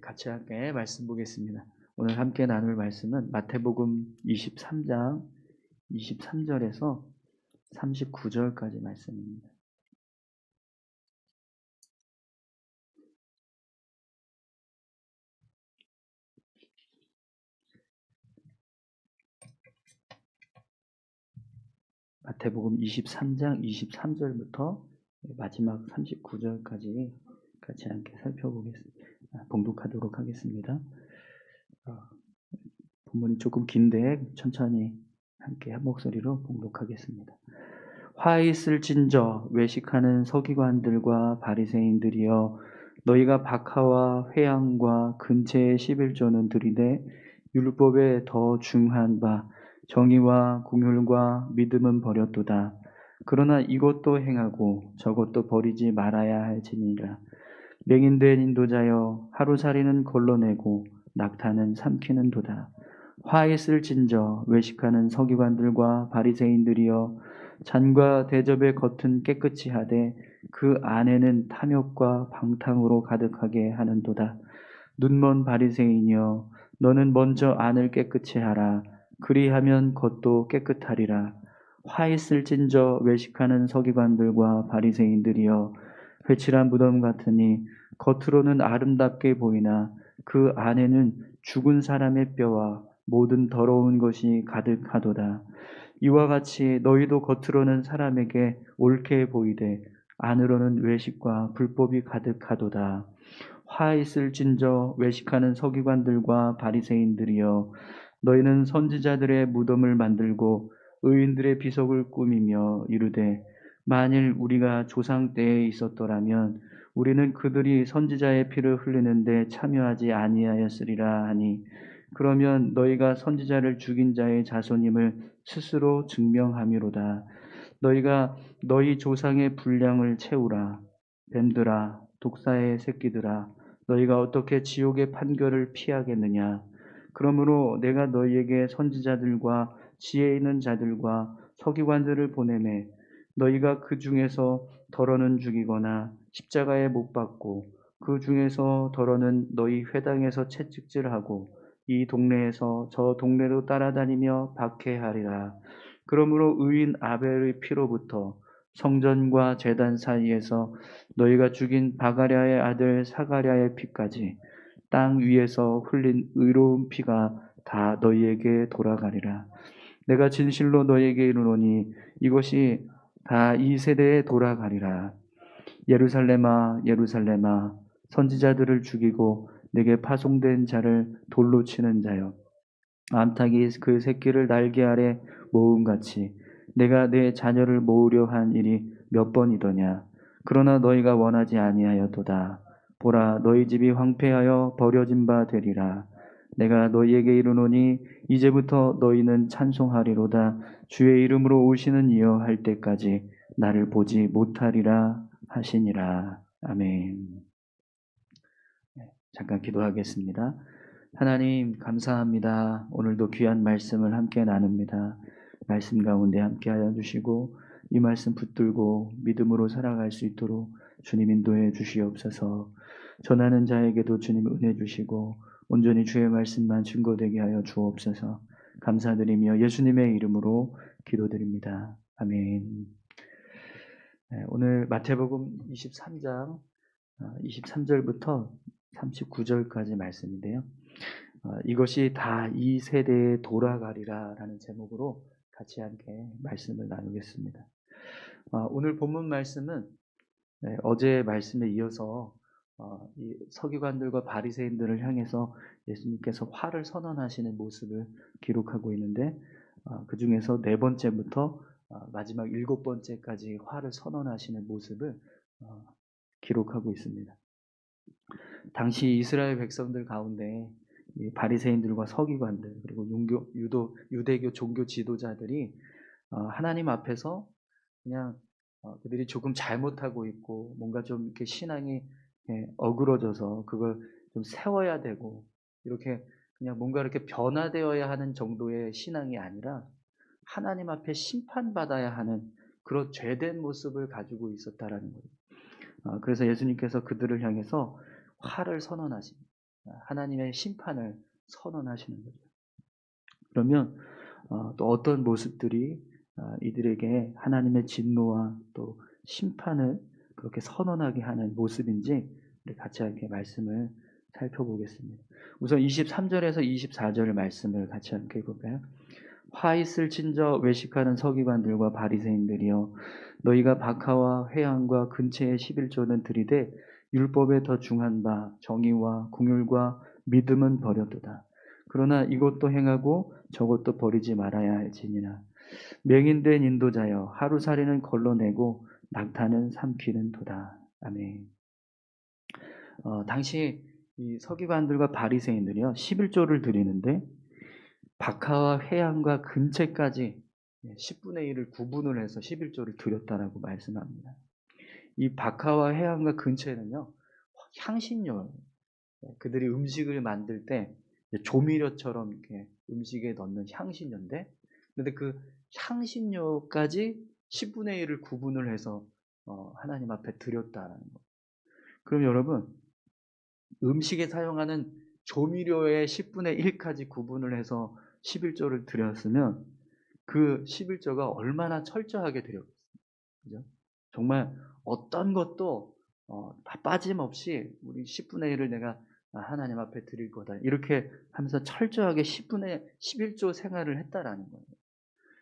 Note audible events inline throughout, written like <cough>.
같이 함께 말씀 보겠습니다. 오늘 함께 나눌 말씀은 마태복음 23장 23절에서 39절까지 말씀입니다. 마태복음 23장 23절부터 마지막 39절까지 같이 함께 살펴보겠습니다. 아, 봉독하도록 하겠습니다. 어, 본문이 조금 긴데 천천히 함께 한 목소리로 봉독하겠습니다. 화 있을 진저 외식하는 서기관들과 바리새인들이여 너희가 박하와 회양과 근체의 11조는 들이되 율법에 더 중한 바 정의와 공율과 믿음은 버렸도다. 그러나 이것도 행하고 저것도 버리지 말아야 할지니라. 맹인된 인도자여 하루살이는 걸러내고 낙타는 삼키는 도다. 화 있을 진저 외식하는 서기관들과 바리새인들이여 잔과 대접의 겉은 깨끗이 하되 그 안에는 탐욕과 방탕으로 가득하게 하는도다. 눈먼 바리새인이여 너는 먼저 안을 깨끗이 하라. 그리하면 겉도 깨끗하리라. 화 있을진저 외식하는 서기관들과 바리새인들이여 회칠한 무덤 같으니 겉으로는 아름답게 보이나 그 안에는 죽은 사람의 뼈와 모든 더러운 것이 가득하도다. 이와 같이 너희도 겉으로는 사람에게 옳게 보이되 안으로는 외식과 불법이 가득하도다. 화 있을진저 외식하는 서기관들과 바리새인들이여 너희는 선지자들의 무덤을 만들고 의인들의 비석을 꾸미며 이르되 만일 우리가 조상 때에 있었더라면 우리는 그들이 선지자의 피를 흘리는데 참여하지 아니하였으리라 하니 그러면 너희가 선지자를 죽인 자의 자손임을 스스로 증명함이로다. 너희가 너희 조상의 분량을 채우라. 뱀들아, 독사의 새끼들아, 너희가 어떻게 지옥의 판결을 피하겠느냐? 그러므로 내가 너희에게 선지자들과 지혜 있는 자들과 서기관들을 보내매 너희가 그 중에서 덜어는 죽이거나 십자가에 못 박고 그 중에서 덜어는 너희 회당에서 채찍질하고 이 동네에서 저 동네로 따라다니며 박해하리라. 그러므로 의인 아벨의 피로부터 성전과 제단 사이에서 너희가 죽인 바가랴의 아들 사가랴의 피까지 땅 위에서 흘린 의로운 피가 다 너희에게 돌아가리라. 내가 진실로 너희에게 이르노니 이것이 다 이 세대에 돌아가리라. 예루살렘아 예루살렘아 선지자들을 죽이고 내게 파송된 자를 돌로 치는 자여. 암탉이 그 새끼를 날개 아래 모음같이 내가 내 자녀를 모으려 한 일이 몇 번이더냐? 그러나 너희가 원하지 아니하였도다. 보라 너희 집이 황폐하여 버려진 바 되리라 내가 너희에게 이르노니 이제부터 너희는 찬송하리로다 주의 이름으로 오시는 이여 할 때까지 나를 보지 못하리라 하시니라 아멘. 네, 잠깐 기도하겠습니다. 하나님 감사합니다. 오늘도 귀한 말씀을 함께 나눕니다. 말씀 가운데 함께 하여 주시고 이 말씀 붙들고 믿음으로 살아갈 수 있도록 주님 인도해 주시옵소서. 전하는 자에게도 주님 은혜 주시고 온전히 주의 말씀만 증거되게 하여 주옵소서. 감사드리며 예수님의 이름으로 기도드립니다. 아멘. 네, 오늘 마태복음 23장 23절부터 39절까지 말씀인데요. 어, 이것이 다 이 세대에 돌아가리라 라는 제목으로 같이 함께 말씀을 나누겠습니다. 어, 오늘 본문 말씀은 네, 어제 말씀에 이어서 어, 이 서기관들과 바리새인들을 향해서 예수님께서 화를 선언하시는 모습을 기록하고 있는데 그 중에서 네 번째부터 마지막 일곱 번째까지 화를 선언하시는 모습을 기록하고 있습니다. 당시 이스라엘 백성들 가운데 바리새인들과 서기관들 그리고 윤교, 유도, 유대교 종교 지도자들이 어, 하나님 앞에서 그냥 어, 그들이 조금 잘못하고 있고 뭔가 좀 이렇게 신앙이 예, 어그러져서 그걸 좀 세워야 되고 이렇게 그냥 뭔가 이렇게 변화되어야 하는 정도의 신앙이 아니라 하나님 앞에 심판받아야 하는 그런 죄된 모습을 가지고 있었다라는 거예요. 어, 그래서 예수님께서 그들을 향해서 화를 선언하십니다. 하나님의 심판을 선언하시는 거죠. 그러면 어, 또 어떤 모습들이 어, 이들에게 하나님의 진노와 또 심판을 그렇게 선언하게 하는 모습인지 우리 같이 함께 말씀을 살펴보겠습니다. 우선 23절에서 24절 말씀을 같이 함께 볼까요? 화 있을 친저 외식하는 서기관들과 바리새인들이여 너희가 박하와 회양과 근처의 11조는 들이되 율법에 더 중한 바 정의와 궁율과 믿음은 버렸도다. 그러나 이것도 행하고 저것도 버리지 말아야 할지니라. 맹인된 인도자여 하루살이는 걸러내고 낙타는 삼키는 도다. 아멘. 어, 당시 이 서기관들과 바리새인들이요 11조를 드리는데 박하와 회양과 근체까지 10분의 1을 구분을 해서 11조를 드렸다라고 말씀합니다. 이 박하와 해양과 근처에는요 향신료 그들이 음식을 만들 때 조미료처럼 이렇게 음식에 넣는 향신료인데 근데 그 향신료까지 10분의 1을 구분을 해서 어, 하나님 앞에 드렸다라는 거. 그럼 여러분 음식에 사용하는 조미료의 10분의 1까지 구분을 해서 11조를 드렸으면 그 11조가 얼마나 철저하게 드렸겠어요. 그죠? 정말 어떤 것도 어, 다 빠짐없이 우리 10분의 1을 내가 하나님 앞에 드릴 거다. 이렇게 하면서 철저하게 10분의 11조 생활을 했다라는 거예요.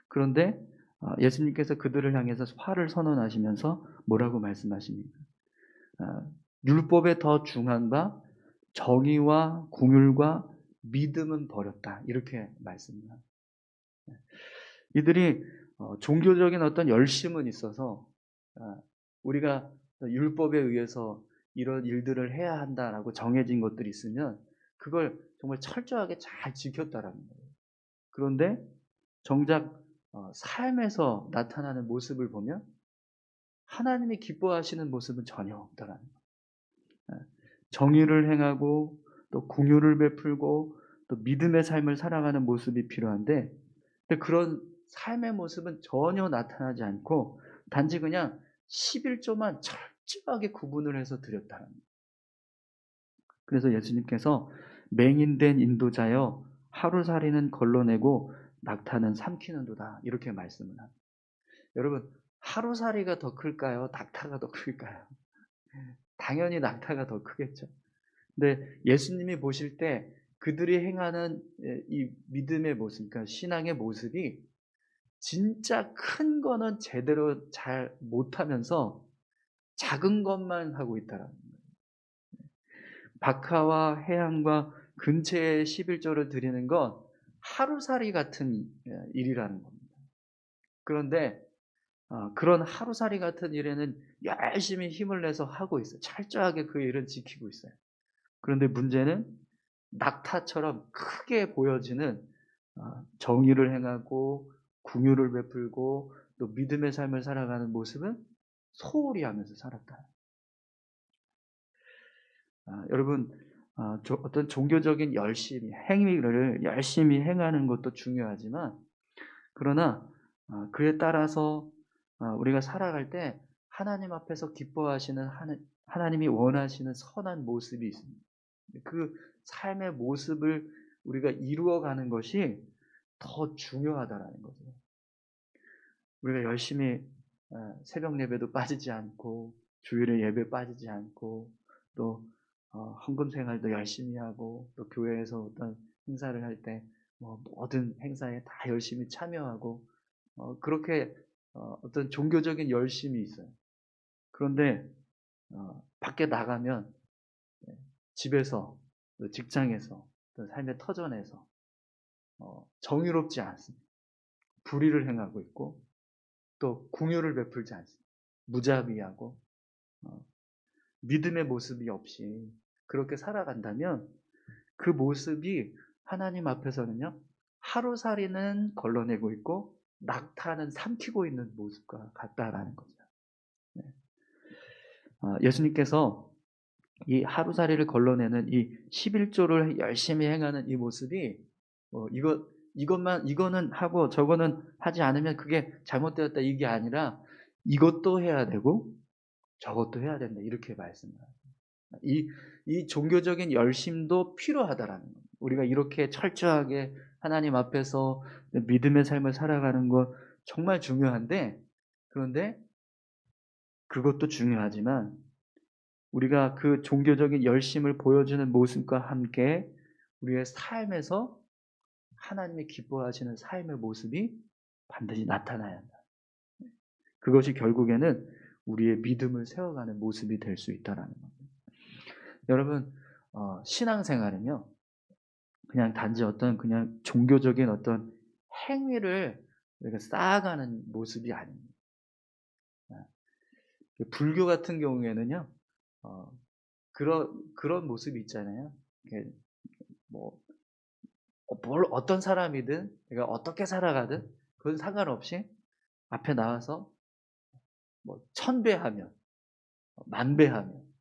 그런데 어, 예수님께서 그들을 향해서 화를 선언하시면서 뭐라고 말씀하십니까? 어, 율법에 더 중한 바 정의와 궁율과 믿음은 버렸다. 이렇게 말씀합니다. 이들이 어, 종교적인 어떤 열심은 있어서 우리가 율법에 의해서 이런 일들을 해야 한다라고 정해진 것들이 있으면 그걸 정말 철저하게 잘 지켰다라는 거예요. 그런데 정작 삶에서 나타나는 모습을 보면 하나님이 기뻐하시는 모습은 전혀 없다라는 거예요. 정의를 행하고 또 궁유를 베풀고 또 믿음의 삶을 살아가는 모습이 필요한데 그런 삶의 모습은 전혀 나타나지 않고 단지 그냥 11조만 철저하게 구분을 해서 드렸다는 거예요. 그래서 예수님께서 맹인된 인도자여 하루살이는 걸러내고 낙타는 삼키는도다 이렇게 말씀을 합니다. 여러분 하루살이가 더 클까요? 낙타가 더 클까요? 당연히 낙타가 더 크겠죠. 근데 예수님이 보실 때 그들이 행하는 이 믿음의 모습, 그러니까 신앙의 모습이 진짜 큰 거는 제대로 잘 못하면서 작은 것만 하고 있다라는 거예요. 박하와 해양과 근처에 11조를 드리는 건 하루살이 같은 일이라는 겁니다. 그런데 어, 그런 하루살이 같은 일에는 열심히 힘을 내서 하고 있어요. 철저하게 그 일은 지키고 있어요. 그런데 문제는 낙타처럼 크게 보여지는 어, 정의를 행하고 궁유를 베풀고 또 믿음의 삶을 살아가는 모습은 소홀히 하면서 살았다. 아, 여러분 어떤 종교적인 열심히 행위를 열심히 행하는 것도 중요하지만 그러나 아, 그에 따라서 아, 우리가 살아갈 때 하나님 앞에서 기뻐하시는 하나, 하나님이 원하시는 선한 모습이 있습니다. 그 삶의 모습을 우리가 이루어가는 것이 더 중요하다라는 거죠. 우리가 열심히 어, 새벽 예배도 빠지지 않고 주일에 예배 빠지지 않고 또 어, 헌금 생활도 열심히 하고 또 교회에서 어떤 행사를 할 때 뭐 모든 행사에 다 열심히 참여하고 어, 그렇게 어 떤 종교적인 열심이 있어요. 그런데 밖에 나가면 네, 집에서 직장에서 삶의 터전에서 정의롭지 않습니다. 불의를 행하고 있고 또 궁유를 베풀지 않습니다. 무자비하고 어, 믿음의 모습이 없이 그렇게 살아간다면 그 모습이 하나님 앞에서는요 하루살이는 걸러내고 있고 낙타는 삼키고 있는 모습과 같다라는 거죠. 네. 어, 예수님께서 이 하루살이를 걸러내는 이 11조를 열심히 행하는 이 모습이 어, 이거 이것만 이거는 하고 저거는 하지 않으면 그게 잘못되었다 이게 아니라 이것도 해야 되고 저것도 해야 된다 이렇게 말씀합니다. 이, 이 종교적인 열심도 필요하다라는 겁니다. 우리가 이렇게 철저하게 하나님 앞에서 믿음의 삶을 살아가는 것 정말 중요한데, 그런데 그것도 중요하지만, 우리가 그 종교적인 열심을 보여주는 모습과 함께 우리의 삶에서 하나님이 기뻐하시는 삶의 모습이 반드시 나타나야 한다. 그것이 결국에는 우리의 믿음을 세워가는 모습이 될 수 있다라는 겁니다. 여러분 어, 신앙생활은요 그냥 단지 어떤 그냥 종교적인 어떤 행위를 우리가 쌓아가는 모습이 아닙니다. 그 불교 같은 경우에는요 어, 그런 그런 모습이 있잖아요. 뭐 어, 뭘 어떤 사람이든 내가 어떻게 살아가든 그건 상관없이 앞에 나와서 뭐 천배하면 만배하면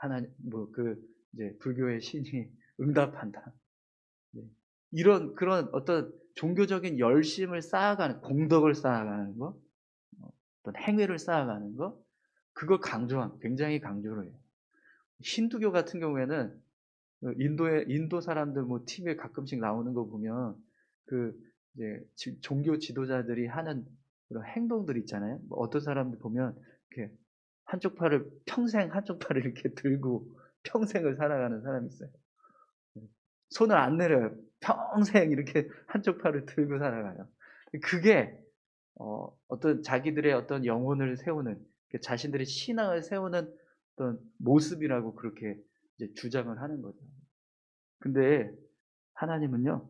하나님 뭐그 이제 불교의 신이 <laughs> 응답한다. 네. 이런 그런 어떤 종교적인 열심을 쌓아가는 공덕을 쌓아가는 거, 어, 어떤 행위를 쌓아가는 거, 그걸 강조한 굉장히 강조를 해요. 힌두교 같은 경우에는 그 인도의 인도 사람들 뭐 TV에 가끔씩 나오는 거 보면 그 이제 종교 지도자들이 하는 그런 행동들 있잖아요. 뭐 어떤 사람들 보면 이렇게 한쪽 팔을 평생 한쪽 팔을 이렇게 들고 평생을 살아가는 사람이 있어요. 손을 안 내려요. 평생 이렇게 한쪽 팔을 들고 살아가요. 그게 어, 어떤 자기들의 어떤 영혼을 세우는 자신들의 신앙을 세우는 어떤 모습이라고 그렇게 주장을 하는 거죠. 근데 하나님은요,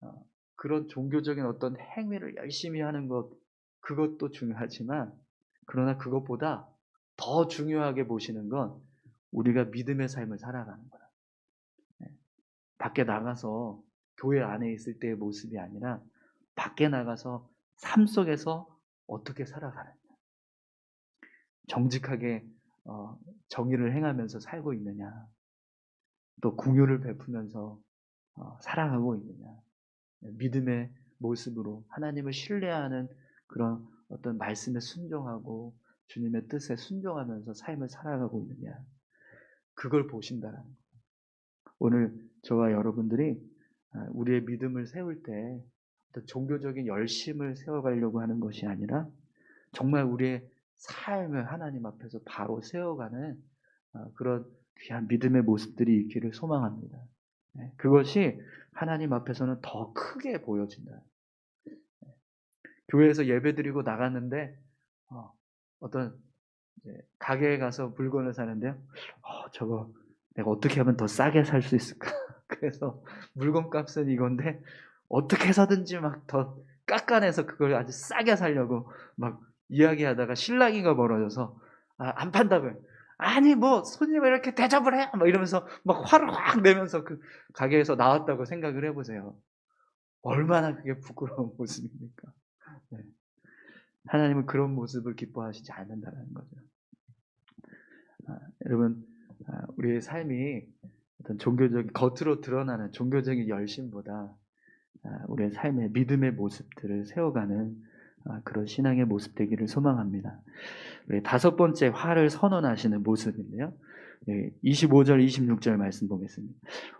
어, 그런 종교적인 어떤 행위를 열심히 하는 것, 그것도 중요하지만, 그러나 그것보다 더 중요하게 보시는 건 우리가 믿음의 삶을 살아가는 거다. 네. 밖에 나가서 교회 안에 있을 때의 모습이 아니라 밖에 나가서 삶 속에서 어떻게 살아가느냐. 정직하게 어, 정의를 행하면서 살고 있느냐. 또 궁유를 베푸면서 어, 사랑하고 있느냐. 믿음의 모습으로 하나님을 신뢰하는 그런 어떤 말씀에 순종하고 주님의 뜻에 순종하면서 삶을 살아가고 있느냐. 그걸 보신다라는 거예요. 오늘 저와 여러분들이 아, 우리의 믿음을 세울 때 종교적인 열심을 세워가려고 하는 것이 아니라 정말 우리의 삶을 하나님 앞에서 바로 세워가는 아, 그런 귀한 믿음의 모습들이 있기를 소망합니다. 네, 그것이 하나님 앞에서는 더 크게 보여진다. 네, 교회에서 예배 드리고 나갔는데 어, 떤 가게에 가서 물건을 사는데요. 어, 저거 내가 어떻게 하면 더 싸게 살 수 있을까? <laughs> 그래서 물건 값은 이건데 어떻게 해서든지 막 더 깎아내서 그걸 아주 싸게 살려고 막 이야기하다가 신랑이가 벌어져서 아, 안 판다고요. 아니 뭐 손님을 이렇게 대접을 해? 막 이러면서 막 화를 확 내면서 그 가게에서 나왔다고 생각을 해보세요. 얼마나 그게 부끄러운 모습입니까? 네. 하나님은 그런 모습을 기뻐하시지 않는다는 거죠. 아, 여러분, 아, 우리의 삶이 어떤 종교적인 겉으로 드러나는 종교적인 열심보다 아, 우리의 삶의 믿음의 모습들을 세워가는 아, 그런 신앙의 모습 되기를 소망합니다. 다섯 번째 화를 선언하시는 모습인데요. 25절, 26절 말씀 보겠습니다.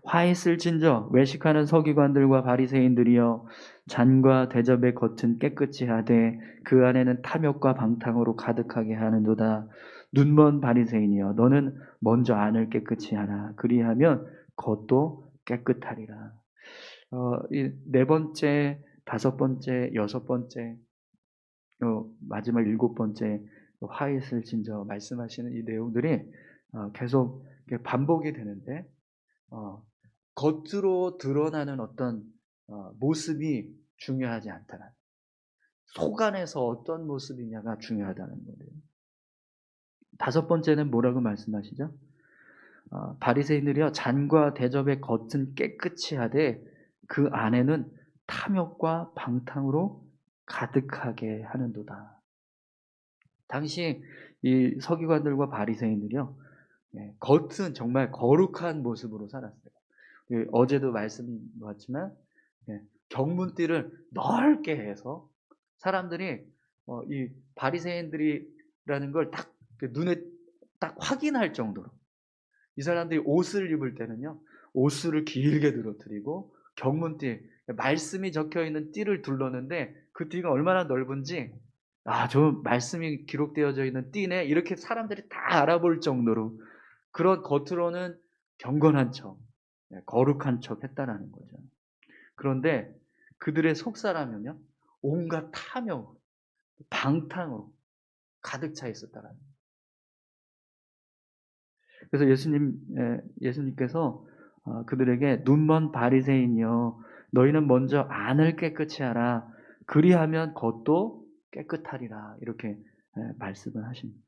화 있을진저 외식하는 서기관들과 바리새인들이여 잔과 대접의 겉은 깨끗이 하되 그 안에는 탐욕과 방탕으로 가득하게 하는도다. 눈먼 바리새인이여 너는 먼저 안을 깨끗이 하라. 그리하면 겉도 깨끗하리라. 어, 네 번째, 다섯 번째, 여섯 번째 어, 마지막 일곱 번째 화이슬 진저 말씀하시는 이 내용들이 어, 계속 반복이 되는데 어, 겉으로 드러나는 어떤 어, 모습이 중요하지 않다는 속 안에서 어떤 모습이냐가 중요하다는 거예요. 다섯 번째는 뭐라고 말씀하시죠? 어, 바리새인들이여 잔과 대접의 겉은 깨끗이 하되 그 안에는 탐욕과 방탕으로 가득하게 하는도다. 당시 이 서기관들과 바리새인들이요 예, 겉은 정말 거룩한 모습으로 살았어요. 예, 어제도 말씀드렸지만 예, 경문띠를 넓게 해서 사람들이 어, 이 바리새인들이라는 걸 딱 눈에 딱 확인할 정도로 이 사람들이 옷을 입을 때는요, 옷을 길게 늘어뜨리고 경문띠, 말씀이 적혀 있는 띠를 둘렀는데 그 띠가 얼마나 넓은지 아, 저 말씀이 기록되어져 있는 띠네 이렇게 사람들이 다 알아볼 정도로 그런 겉으로는 경건한 척, 네, 거룩한 척 했다라는 거죠. 그런데 그들의 속사람은요, 온갖 탐욕, 방탕으로 가득 차 있었다라는 거예요. 그래서 예수님, 예, 예수님께서 어, 그들에게 눈먼 바리새인이여 너희는 먼저 안을 깨끗이 하라 그리하면 겉도 깨끗하리라 이렇게 예, 말씀을 하십니다.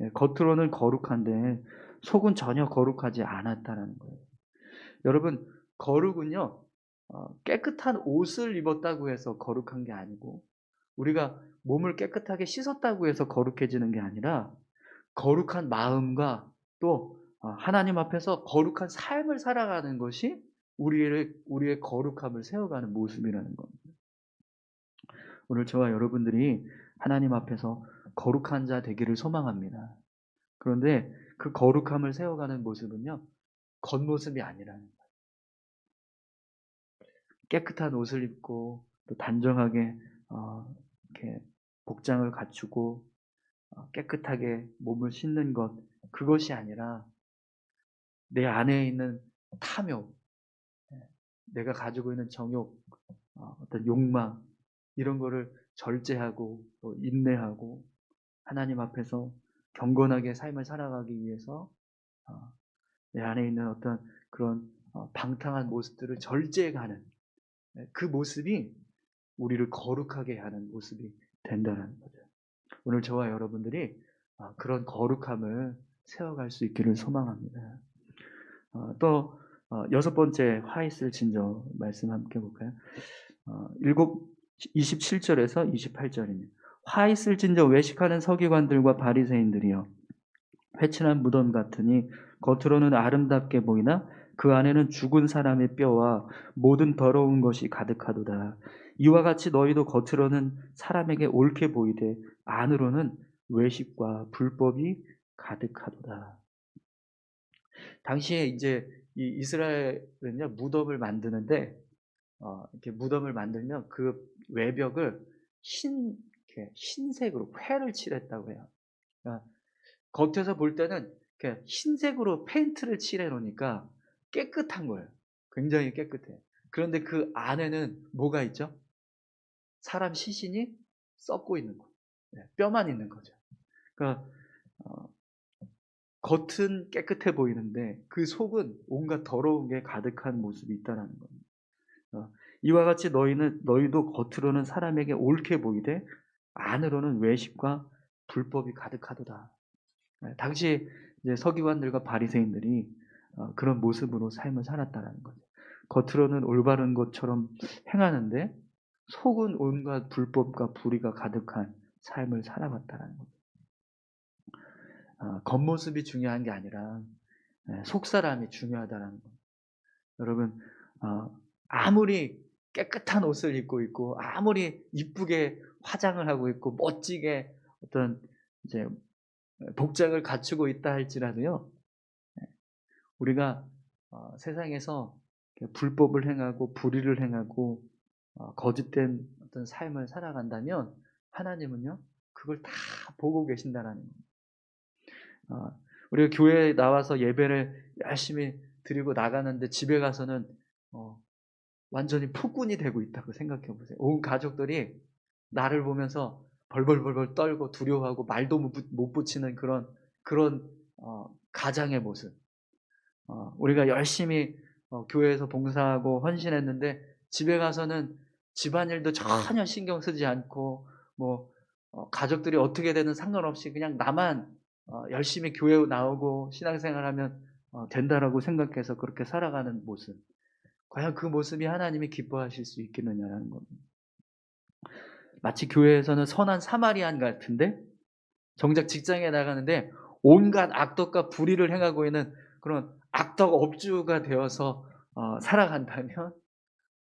예, 겉으로는 거룩한데 속은 전혀 거룩하지 않았다라는 거예요. 여러분 거룩은요 어, 깨끗한 옷을 입었다고 해서 거룩한 게 아니고 우리가 몸을 깨끗하게 씻었다고 해서 거룩해지는 게 아니라 거룩한 마음과 또 어, 하나님 앞에서 거룩한 삶을 살아가는 것이 우리의 우리의 거룩함을 세워가는 모습이라는 겁니다. 오늘 저와 여러분들이 하나님 앞에서 거룩한 자 되기를 소망합니다. 그런데 그 거룩함을 세워가는 모습은요, 겉모습이 아니라는 거예요. 깨끗한 옷을 입고 또 단정하게 어, 이렇게 복장을 갖추고 어, 깨끗하게 몸을 씻는 것 그것이 아니라 내 안에 있는 탐욕, 예, 내가 가지고 있는 정욕, 어, 어떤 욕망 이런 거를 절제하고 또 인내하고 하나님 앞에서 경건하게 삶을 살아가기 위해서 어, 내 안에 있는 어떤 그런 어, 방탕한 모습들을 절제해가는 예, 그 모습이 우리를 거룩하게 하는 모습이 된다는 거죠. 오늘 저와 여러분들이 어, 그런 거룩함을 세워갈 수 있기를 소망합니다. 또 여섯 번째 화 있을 진저 말씀 함께 볼까요? 일곱 27절에서 28절입니다. 화 있을 진저 외식하는 서기관들과 바리새인들이여 회친한 무덤 같으니 겉으로는 아름답게 보이나 그 안에는 죽은 사람의 뼈와 모든 더러운 것이 가득하도다. 이와 같이 너희도 겉으로는 사람에게 옳게 보이되 안으로는 외식과 불법이 가득하도다. 당시에 이제 이 이스라엘은요 무덤을 만드는데 어, 이렇게 무덤을 만들면 그 외벽을 흰 이렇게 흰색으로 회를 칠했다고 해요. 그러니까 겉에서 볼 때는 이렇게 흰색으로 페인트를 칠해 놓으니까 깨끗한 거예요. 굉장히 깨끗해. 그런데 그 안에는 뭐가 있죠? 사람 시신이 썩고 있는 거. 네, 뼈만 있는 거죠. 그러니까 어, 겉은 깨끗해 보이는데 그 속은 온갖 더러운 게 가득한 모습이 있다는 겁니다. 어, 이와 같이 너희는 너희도 겉으로는 사람에게 옳게 보이되 안으로는 외식과 불법이 가득하도다. 네, 당시 서기관들과 바리새인들이 어, 그런 모습으로 삶을 살았다는 거죠. 겉으로는 올바른 것처럼 행하는데 속은 온갖 불법과 불의가 가득한 삶을 살아갔다는 거죠. 어, 겉모습이 중요한 게 아니라 네, 속사람이 중요하다는 거. 여러분 어, 아무리 깨끗한 옷을 입고 있고 아무리 이쁘게 화장을 하고 있고 멋지게 어떤 이제 복장을 갖추고 있다 할지라도요. 우리가 어, 세상에서 불법을 행하고 불의를 행하고 어, 거짓된 어떤 삶을 살아간다면 하나님은요 그걸 다 보고 계신다라는 겁니다. 어, 우리가 교회에 나와서 예배를 열심히 드리고 나가는데 집에 가서는 어, 완전히 폭군이 되고 있다고 생각해 보세요. 온 가족들이 나를 보면서 벌벌벌벌 떨고 두려워하고 말도 못 붙이는 그런 그런 어, 가장의 모습. 어, 우리가 열심히 어, 교회에서 봉사하고 헌신했는데 집에 가서는 집안일도 전혀 신경 쓰지 않고 뭐 어, 가족들이 어떻게 되는 상관없이 그냥 나만 어, 열심히 교회 나오고 신앙생활하면 어, 된다라고 생각해서 그렇게 살아가는 모습. 과연 그 모습이 하나님이 기뻐하실 수 있겠느냐라는 겁니다. 마치 교회에서는 선한 사마리안 같은데 정작 직장에 나가는데 온갖 악덕과 불의를 행하고 있는 그런 악덕 업주가 되어서 어, 살아간다면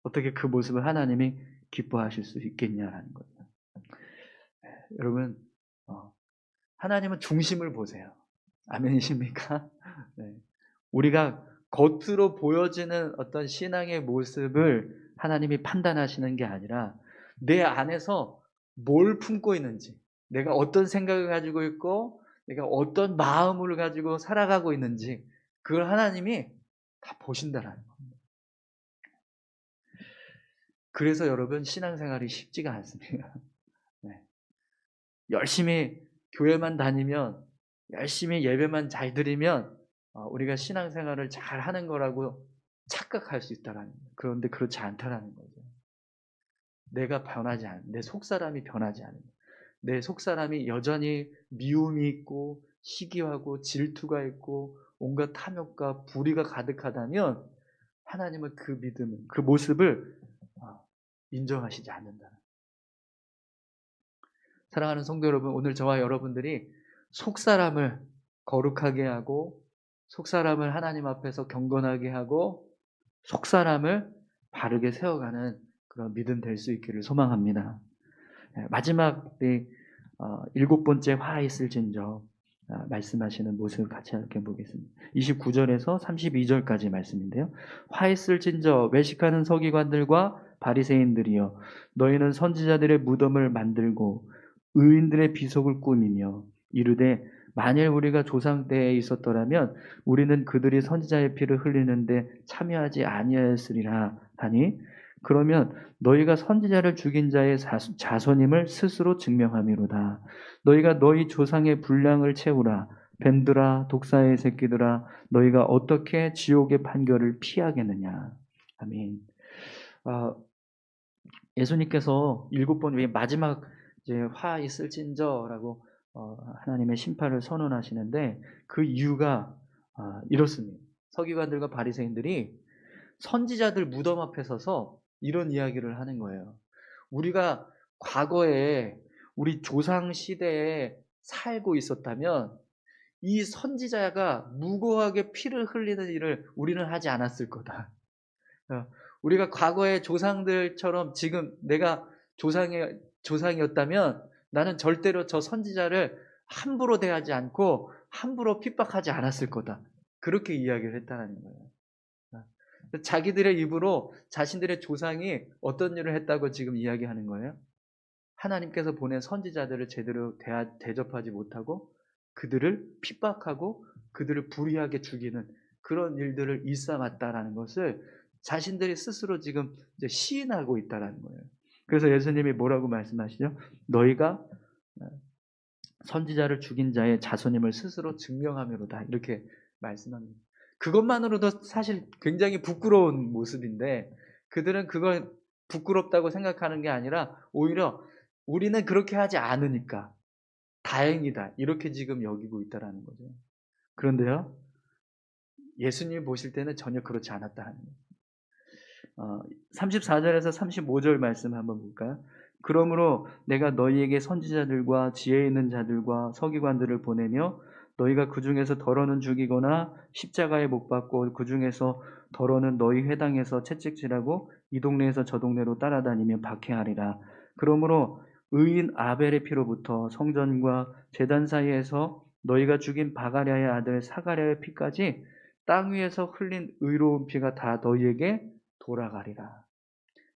어떻게 그 모습을 하나님이 기뻐하실 수 있겠냐라는 거죠. 네, 여러분 어, 하나님은 중심을 보세요. 아멘이십니까? <laughs> 네. 우리가 겉으로 보여지는 어떤 신앙의 모습을 하나님이 판단하시는 게 아니라 내 안에서 뭘 품고 있는지, 내가 어떤 생각을 가지고 있고, 내가 어떤 마음을 가지고 살아가고 있는지, 그걸 하나님이 다 보신다라는 겁니다. 그래서 여러분, 신앙생활이 쉽지가 않습니다. <laughs> 네. 열심히 교회만 다니면, 열심히 예배만 잘 드리면, 어, 우리가 신앙생활을 잘 하는 거라고 착각할 수 있다라는 거예요. 그런데 그렇지 않다라는 거죠. 내가 변하지 않는, 내 속사람이 변하지 않는, 내 속사람이 여전히 미움이 있고, 시기하고, 질투가 있고, 온갖 탐욕과 불의가 가득하다면, 하나님은 그 믿음, 그 모습을 어, 인정하시지 않는다. 사랑하는 성도 여러분, 오늘 저와 여러분들이 속사람을 거룩하게 하고, 속사람을 하나님 앞에서 경건하게 하고, 속사람을 바르게 세워가는 그런 믿음 될 수 있기를 소망합니다. 예, 마지막 어, 일곱 번째 화 있을진저 아, 말씀하시는 모습을 같이 함께 보겠습니다. 29절에서 32절까지 말씀인데요. 화 있을진저 외식하는 서기관들과 바리새인들이여 너희는 선지자들의 무덤을 만들고 의인들의 비석을 꾸미며 이르되 만일 우리가 조상 때에 있었더라면 우리는 그들이 선지자의 피를 흘리는데 참여하지 아니하였으리라 하니 그러면 너희가 선지자를 죽인 자의 자손임을 스스로 증명함이로다. 너희가 너희 조상의 분량을 채우라. 뱀들아 독사의 새끼들아 너희가 어떻게 지옥의 판결을 피하겠느냐. 아멘. 아, 예수님께서 일곱 번 마지막 이제 화 있을진저라고 어, 하나님의 심판을 선언하시는데 그 이유가 아, 이렇습니다. 서기관들과 바리새인들이 선지자들 무덤 앞에 서서 이런 이야기를 하는 거예요. 우리가 과거에 우리 조상 시대에 살고 있었다면 이 선지자가 무고하게 피를 흘리는 일을 우리는 하지 않았을 거다. 어, 우리가 과거의 조상들처럼 지금 내가 조상의 조상이었다면 나는 절대로 저 선지자를 함부로 대하지 않고 함부로 핍박하지 않았을 거다. 그렇게 이야기를 했다는 거예요. 자기들의 입으로 자신들의 조상이 어떤 일을 했다고 지금 이야기하는 거예요? 하나님께서 보낸 선지자들을 제대로 대하, 대접하지 못하고 그들을 핍박하고 그들을 불의하게 죽이는 그런 일들을 일삼았다라는 것을 자신들이 스스로 지금 시인하고 있다라는 거예요. 그래서 예수님이 뭐라고 말씀하시죠? 너희가 어, 선지자를 죽인 자의 자손임을 스스로 증명함으로다. 이렇게 말씀합니다. 그것만으로도 사실 굉장히 부끄러운 모습인데 그들은 그걸 부끄럽다고 생각하는 게 아니라 오히려 우리는 그렇게 하지 않으니까 다행이다. 이렇게 지금 여기고 있다라는 거죠. 그런데요. 예수님이 보실 때는 전혀 그렇지 않았다는 거예요. 어, 34절에서 35절 말씀 한번 볼까요? 그러므로 내가 너희에게 선지자들과 지혜 있는 자들과 서기관들을 보내며 너희가 그 중에서 더러는 죽이거나 십자가에 못 박고 그 중에서 더러는 너희 회당에서 채찍질하고 이 동네에서 저 동네로 따라다니며 박해하리라. 그러므로 의인 아벨의 피로부터 성전과 재단 사이에서 너희가 죽인 바가랴의 아들 사가랴의 피까지 땅 위에서 흘린 의로운 피가 다 너희에게 돌아가리라.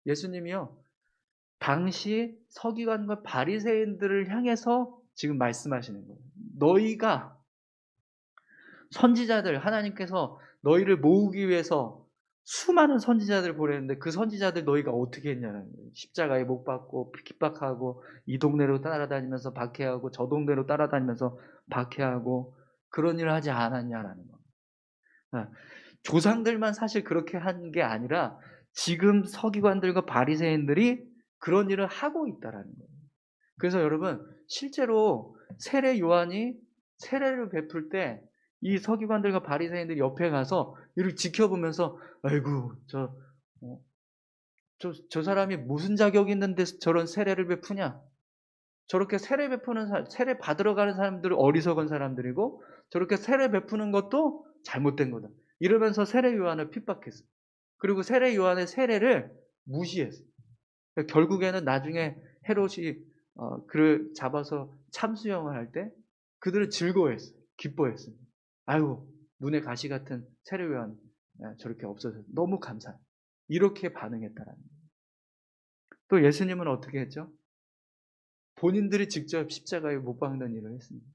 예수님이요. 당시 서기관과 바리새인들을 향해서 지금 말씀하시는 거예요. 너희가 선지자들 하나님께서 너희를 모으기 위해서 수많은 선지자들을 보냈는데 그 선지자들 너희가 어떻게 했냐는 거예요. 십자가에 못 박고 핍박하고 이 동네로 따라다니면서 박해하고 저 동네로 따라다니면서 박해하고 그런 일을 하지 않았냐라는 거예요. 아, 조상들만 사실 그렇게 한 게 아니라 지금 서기관들과 바리새인들이 그런 일을 하고 있다라는 거예요. 그래서 여러분 실제로 세례 요한이 세례를 베풀 때 이 서기관들과 바리새인들이 옆에 가서 이를 지켜보면서 아이고 저 어, 저, 저 사람이 무슨 자격이 있는데 저런 세례를 베푸냐? 저렇게 세례 베푸는 사, 세례 받으러 가는 사람들은 어리석은 사람들이고 저렇게 세례 베푸는 것도 잘못된 거다. 이러면서 세례 요한을 핍박했어. 그리고 세례 요한의 세례를 무시했어. 결국에는 나중에 헤롯이 어, 그를 잡아서 참수형을 할 때 그들은 즐거워했어. 기뻐했습니다. 아이고 눈에 가시 같은 세례 요한 예, 저렇게 없어서 너무 감사해. 이렇게 반응했다라는 거예요. 또 예수님은 어떻게 했죠? 본인들이 직접 십자가에 못 박는 일을 했습니다.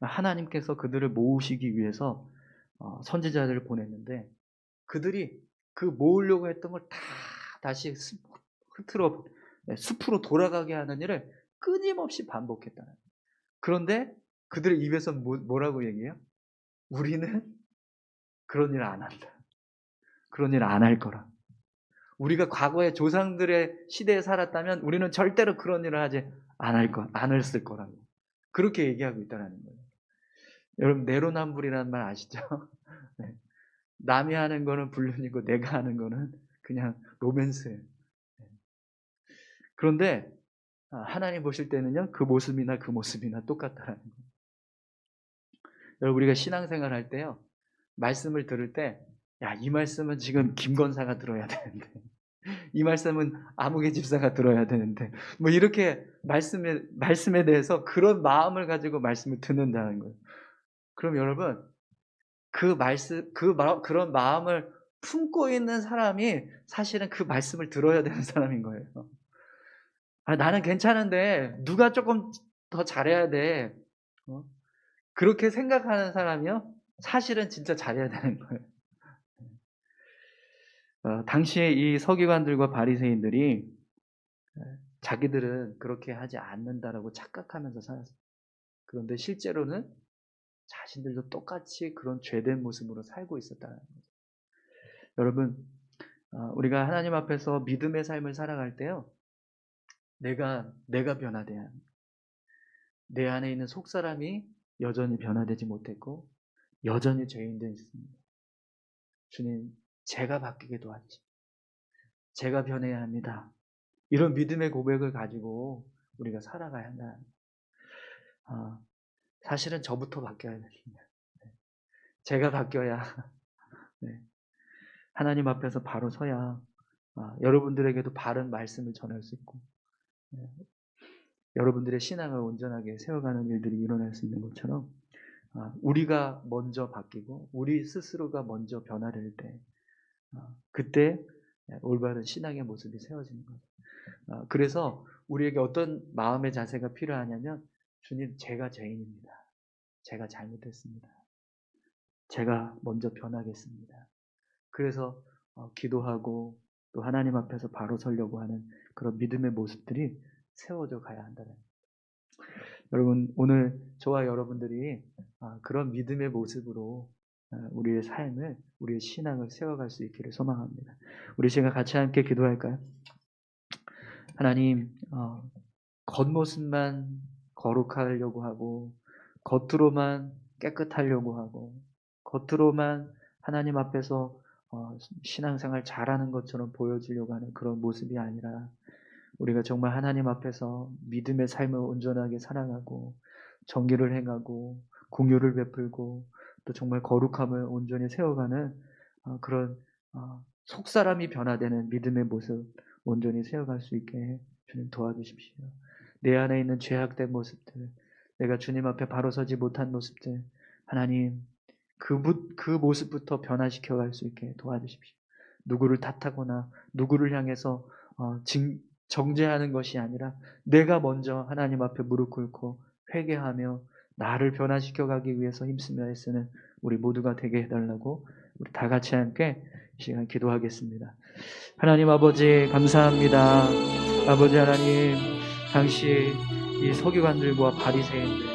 하나님께서 그들을 모으시기 위해서 어, 선지자들을 보냈는데 그들이 그 모으려고 했던 걸 다 다시 습- 흐트러 네, 숲으로 돌아가게 하는 일을 끊임없이 반복했다는 거예요. 그런데 그들의 입에서 뭐, 뭐라고 얘기해요? 우리는 그런 일 안 한다. 그런 일 안 할 거라. 우리가 과거의 조상들의 시대에 살았다면 우리는 절대로 그런 일을 하지 안할 거, 안 했을 거라고. 그렇게 얘기하고 있다는 거예요. 여러분, 내로남불이라는 말 아시죠? <laughs> 네. 남이 하는 거는 불륜이고 내가 하는 거는 그냥 로맨스예요. 네. 그런데 아, 하나님 보실 때는요, 그 모습이나 그 모습이나 똑같다라는 거예요. 여러분, 우리가 신앙생활 할 때요, 말씀을 들을 때, 야, 이 말씀은 지금 김건사가 들어야 되는데, <laughs> 이 말씀은 아무개 집사가 들어야 되는데, 뭐 이렇게 말씀에, 말씀에 대해서 그런 마음을 가지고 말씀을 듣는다는 거예요. 그럼 여러분, 그 말씀, 그 마, 그런 마음을 품고 있는 사람이 사실은 그 말씀을 들어야 되는 사람인 거예요. 아, 나는 괜찮은데 누가 조금 더 잘해야 돼. 어? 그렇게 생각하는 사람이요? 사실은 진짜 잘해야 되는 거예요. 어, 당시에 이 서기관들과 바리새인들이 자기들은 그렇게 하지 않는다라고 착각하면서 살았어요. 그런데 실제로는 자신들도 똑같이 그런 죄된 모습으로 살고 있었다는 거죠. 여러분, 어, 우리가 하나님 앞에서 믿음의 삶을 살아갈 때요, 내가 내가 변화돼야 합니다. 내 안에 있는 속 사람이 여전히 변화되지 못했고 여전히 죄인되어 있습니다. 주님, 제가 바뀌게 도와주십시오. 제가 변해야 합니다. 이런 믿음의 고백을 가지고 우리가 살아가야 한다. 아, 사실은 저부터 바뀌어야 됩니다. 네. 제가 바뀌어야 <laughs> 네. 하나님 앞에서 바로 서야 아, 여러분들에게도 바른 말씀을 전할 수 있고 네. 여러분들의 신앙을 온전하게 세워가는 일들이 일어날 수 있는 것처럼 아, 우리가 먼저 바뀌고 우리 스스로가 먼저 변화될 때 아, 그때 올바른 신앙의 모습이 세워지는 거죠. 아, 그래서 우리에게 어떤 마음의 자세가 필요하냐면 주님 제가 죄인입니다. 제가 잘못했습니다. 제가 먼저 변하겠습니다. 그래서 어, 기도하고 또 하나님 앞에서 바로 서려고 하는 그런 믿음의 모습들이 세워져 가야 한다는 여러분 오늘 저와 여러분들이 아, 그런 믿음의 모습으로 아, 우리의 삶을 우리의 신앙을 세워갈 수 있기를 소망합니다. 우리 시간 같이 함께 기도할까요? 하나님 어, 겉모습만 거룩하려고 하고 겉으로만 깨끗하려고 하고 겉으로만 하나님 앞에서 어, 신앙생활 잘하는 것처럼 보여지려고 하는 그런 모습이 아니라 우리가 정말 하나님 앞에서 믿음의 삶을 온전하게 살아가고 정기를 행하고 공유를 베풀고 또 정말 거룩함을 온전히 세워가는 어, 그런 어, 속사람이 변화되는 믿음의 모습 온전히 세워갈 수 있게 주님 도와주십시오. 내 안에 있는 죄악된 모습들, 내가 주님 앞에 바로 서지 못한 모습들, 하나님 그, 그 모습부터 변화시켜 갈 수 있게 도와주십시오. 누구를 탓하거나 누구를 향해서 어, 징, 정죄하는 것이 아니라 내가 먼저 하나님 앞에 무릎 꿇고 회개하며 나를 변화시켜 가기 위해서 힘쓰며 애쓰는 우리 모두가 되게 해달라고 우리 다 같이 함께 이 시간 기도하겠습니다. 하나님 아버지 감사합니다. 아버지 하나님 당시 이 서기관들과 바리새인들